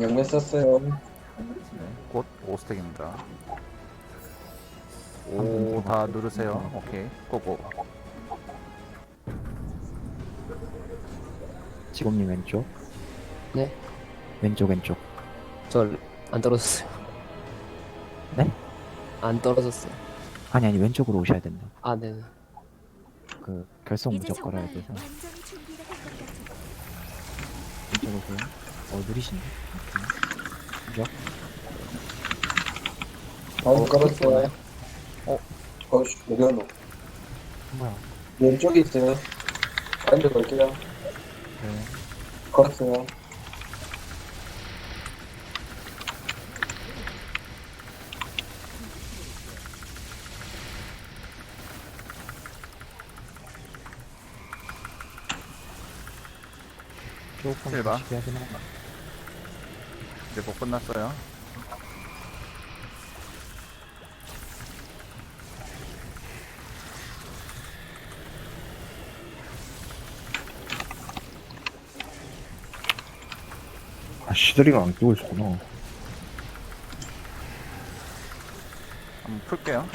영매 썼어요. 네, 곧 5스택입니다. 한분 5다 누르세요. 오케이, 고고. 지금님 왼쪽. 네. 왼쪽 왼쪽. 저 안 떨어졌어요. 네? 안 떨어졌어요. 아니 아니 왼쪽으로 오셔야 된다. 아, 네. 그 결성 이제 무적 걸어야 정말 돼서 완전히 준비가 된 것 같아. 왼쪽으로 오세요. 어 느리신데. 무적. 다음 깔았어요. 어? 어씨, 뭐야, 뭐야? 왼쪽에 있어요. 반대 걸게요. 네. 걸었어요. 조금 실바. 쉽게 하긴 하다. 이제 못 끝났어요. 아, 시드리가 안 뜨고 있었구나. 한번 풀게요.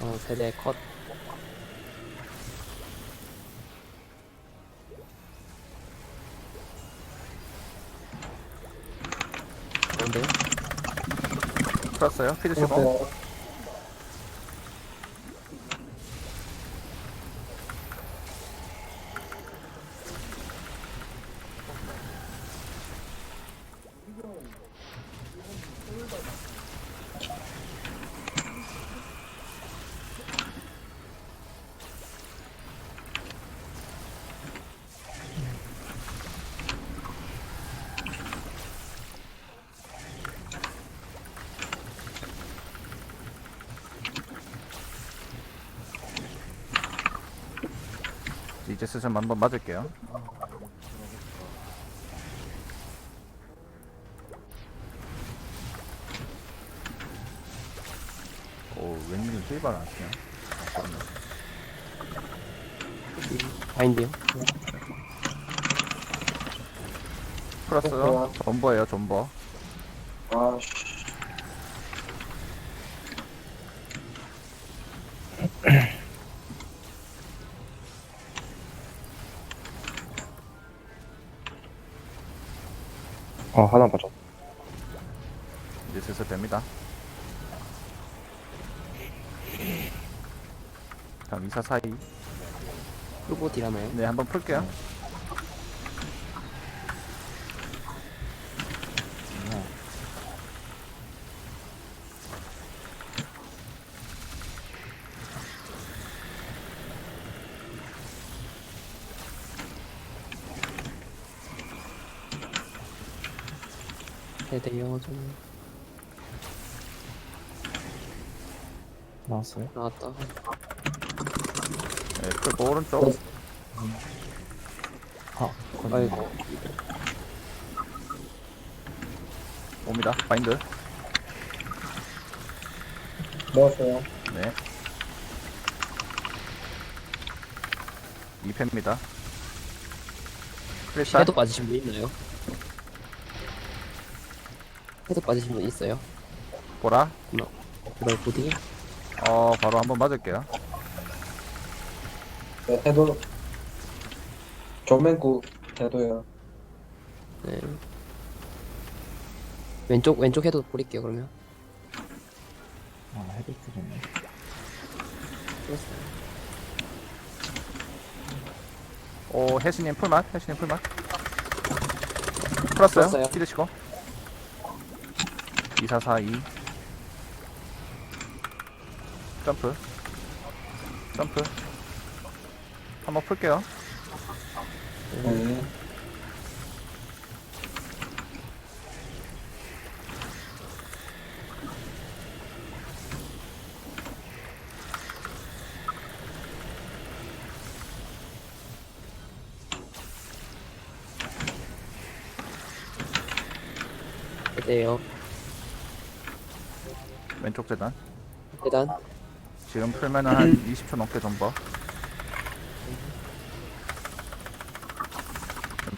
어, 세대 컷. 뭔데? 풀었어요. 피드시고. 제 슬슬 한번 맞을게요. 오, 웬일 실바를 안? 아, 그렇네. 바인드요? 풀었어요. 존버예요, 존버. 아씨. 아, 하나 맞았. 이제 슬슬 됩니다. 다음 2사 사이. 뚜보 딜하나요? 네, 한번 풀게요. 세대요, 좀. 나왔어요? 나왔다. 네, 풀고 오른쪽. 아, 거기 아이고. 옵니다. 바인드. 넣었어요. 네. 2패입니다. 크리스탈. 해도 빠지신 분 있나요? 해도 빠지신 분 있어요? 보라. 그걸 보디? 어, 바로 한번 맞을게요. 네, 해도. 정면구 해도요. 네. 왼쪽, 왼쪽 해도 뿌릴게요, 그러면. 아 헤드. 뿌렸어요. 오, 혜수님 풀맛. 혜수님 풀맛. 풀었어요. 풀었어요. 피드시고. 2, 4, 4, 2. 점프. 점프. 한번 풀게요. 네. 세대요. 왼쪽 재단. 계단. 지금 풀면은 한 20초 넘게 전버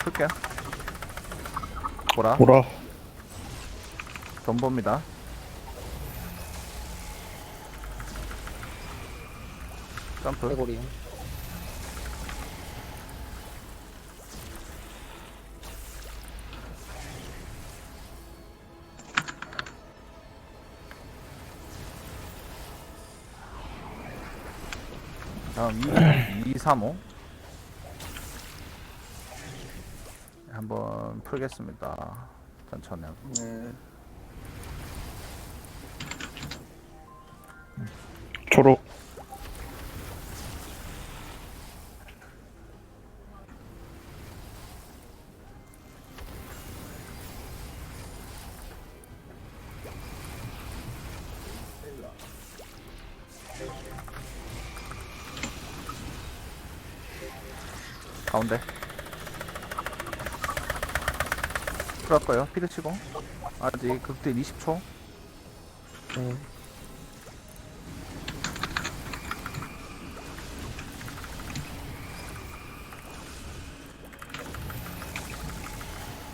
풀게요. 보라. 보라. 전보입니다. 점프. 해골이요. 다음 2, 2, 3, 5. 한번 풀겠습니다. 천천히. 하고. 네. 초록. 거예요. 피드 치고. 아직 극딜 20초. 네.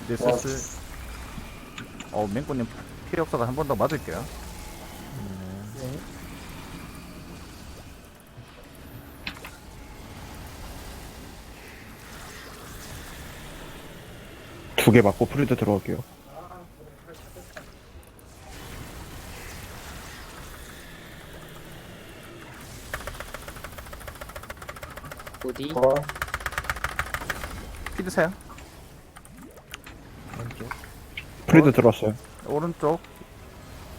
이제 와, 슬슬. 어, 맹꾸님 필요 없어서 한번 더 맞을게요. 네. 두 개 맞고 프리드 들어갈게요. 보디. 보라. 피드 세요. 왼쪽. 프리드 들어왔어요. 오른쪽.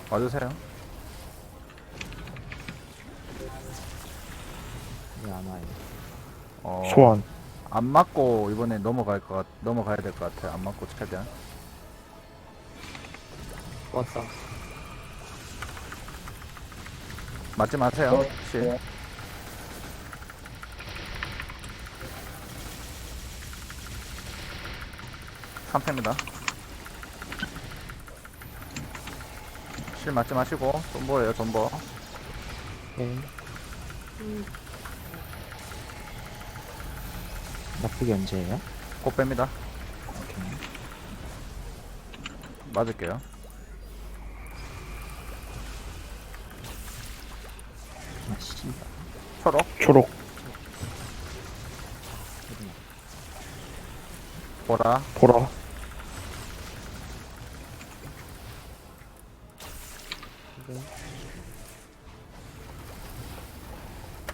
와주세요. 왜안 와요? 어, 소환. 안 맞고 이번에 넘어갈 것 같, 넘어가야 될 것 같아요. 안 맞고 최대한. 왔어. 맞지 마세요. 어, 혹시. 네. 삼패입니다 실 맞지 마시고 존버예요 존버 네. 나쁘게 언제예요? 곧 뺍니다 오케이. 맞을게요 아, 씨발. 초록 초록. 보라 보라.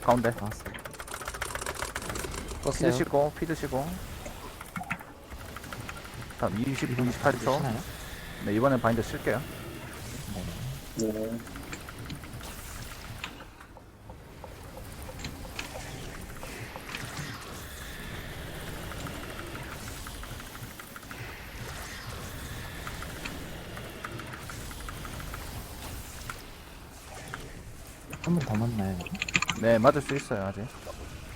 가운데 나왔어. 피드 껐어요. 시고 피드 시고 다음 20, 28초 시나요? 네 이번엔 바인드 쓸게요 네. 한번 더 만나요. 네 맞을 수 있어요 아직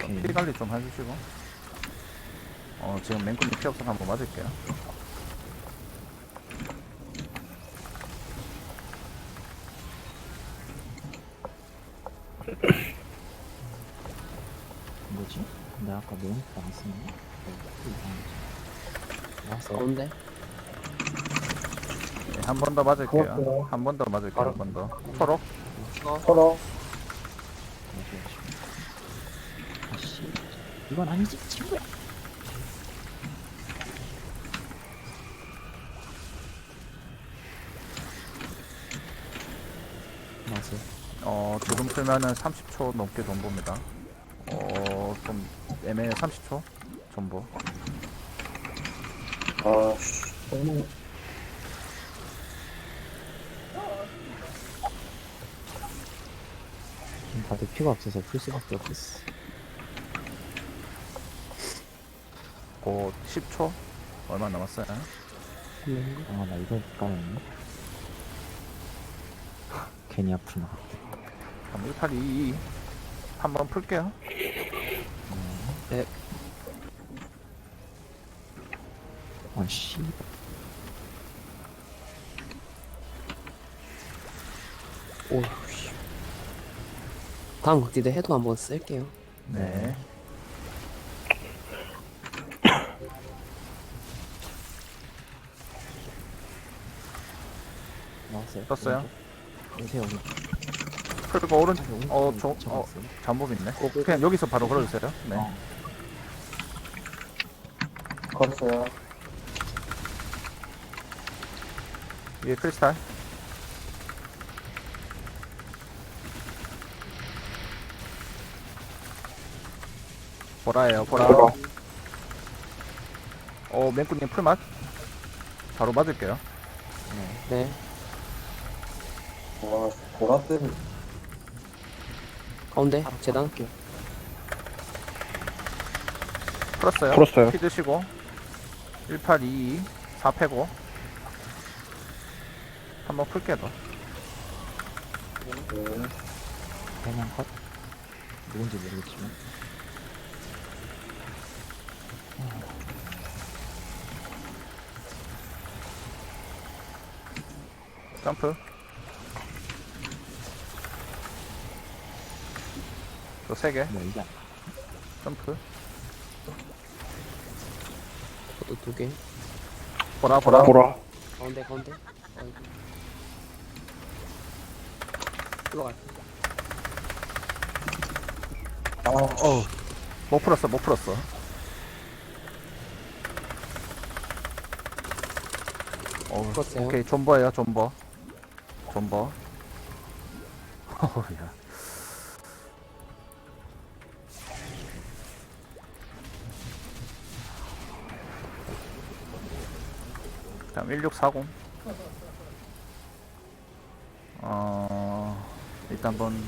오케이. 피 관리 좀 해주시고 어 지금 맹군이 피 없어서 한번 맞을게요 뭐지? 내가 아까 메모도 안 쓰는데? 나왔어. 가운데. 네, 한번 더 맞을게요 그렇구나. 한번 더 맞을게요 한 번 더 초록 서로. 아씨. 이건 아니지, 친구야. 나왔어요. 어, 지금 풀면은 30초 넘게 존버입니다. 어, 좀 애매해 30초 존버. 아, 씨. 너무. 지금 다들 피가 없어서 풀 수밖에 없겠어. 곧 10초? 얼마 남았어요? 네. 아, 나 이거 까였네. 괜히 아프나. 그럼 1822 한번 풀게요. 네. 아, 씨. 오, 씨. 다음 극딜도 해도 한번 쓸게요. 네. 썼어요. 썼어요? 오세요. 풀고 오른쪽 어, 저, 어. 잠복 있네. 그냥 여기서 바로 걸어주세요. 네. 어. 걸었어요. 위에 크리스탈. 보라예요, 보라. 보라. 어, 맹꾸님 풀맛. 바로 맞을게요. 네. 와, 보라 때문에. 가운데 재단. 풀었어요. 풀었어요. 피 드시고. 1822, 4 패고. 한번 풀게 더. 네. 그냥 컷. 누군지 모르겠지만. 점프. 또 3개. 뭐 이게 안 점프. 저도 두 개. 보라, 보라. 보라. 가운데 가운데. 아이고. 들어갈. 아, 어우. 못 풀었어, 못 풀었어. 어, 풀었어요. 오케이, 존버예요, 존버. 존버. 어우야. 다음 1640. 어, 일단 한번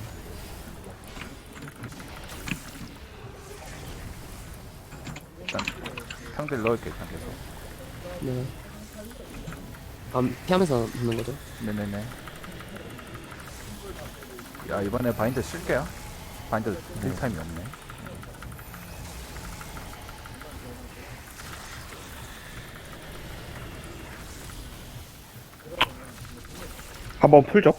일단 평들 넣을게 일단 계속. 네. 아, 피하면서 붙는 거죠? 네네네. 야 이번에 바인드 쓸게요. 바인드 딜 타임이 없네. 한번 풀죠.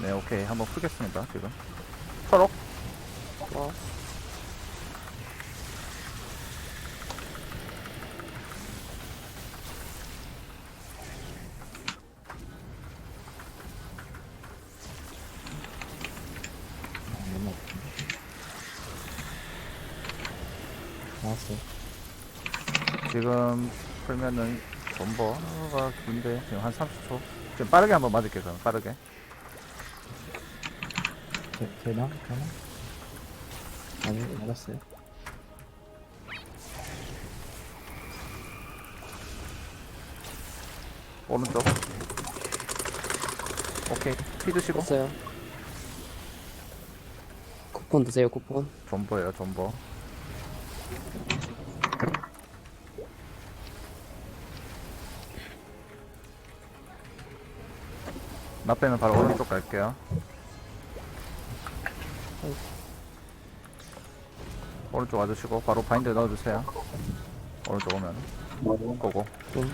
네 오케이 한번 풀겠습니다 지금. 초록. 없네. 나왔어요. 지금 풀면은 존버가 긴데 지금 한 30초. 지금 빠르게 한번 맞을게요 그럼 빠르게. 되, 되나? 되나? 아니, 맞았어요. 오른쪽. 오케이 피 드시고 했어요. 쿠폰 드세요 쿠폰. 존버예요 존버. 나 빼면 바로 오른쪽 갈게요. 오른쪽 와주시고 바로 바인드 넣어주세요. 오른쪽 오면 뭐, 고고. 좀.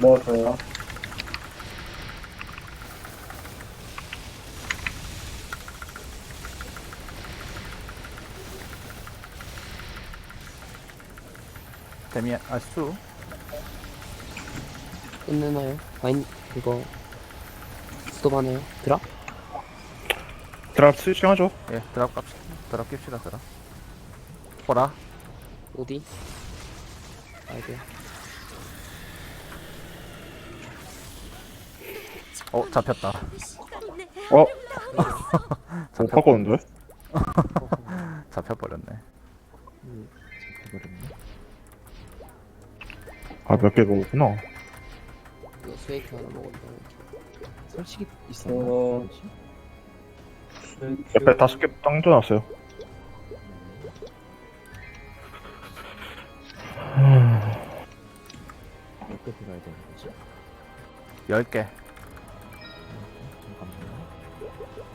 넣었어요. 데미 아수 끝내나요? 바인 그거 스톱하네요. 드랍? 드랍 스위칭하죠. 예 드랍 값 드랍 깁시다 드랍. 보라 어디? 아이고. 어 잡혔다. 어? 못 바꿨는데? 잡혀버렸네. 잡혀버렸네. 아, 몇 개 먹었구나. 이거 스웨이크 하나 먹었다. 솔직히 있었나? 어. 뭐지? 옆에 다섯 개 당겨놨어요. 몇 개 들어야 되는 거지? 10개. 잠깐만요.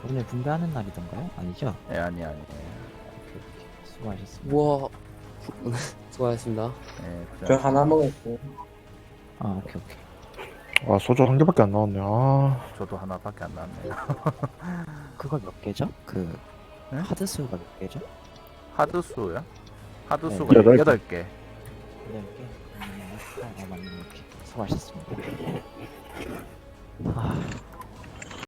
오늘 분배하는 날이던가요? 아니죠? 예 아니 아니. 오케이, 오케이. 수고하셨습니다. 우와. 수고하셨습니다. 예저 하나 먹었어요. 아, 오케이, 오케이. 아 소주 한 개밖에 안 나왔네. 아 저도 하나밖에 안 나왔네요. 그거 몇 개죠? 그 네? 카드 수가 몇 개죠? 하드 수요? 하드 수가 네, 여덟 개. 여덟 개. 여덟 개. 아, 네. 아, 아 맞네. 이렇게 수고하셨습니다. 아.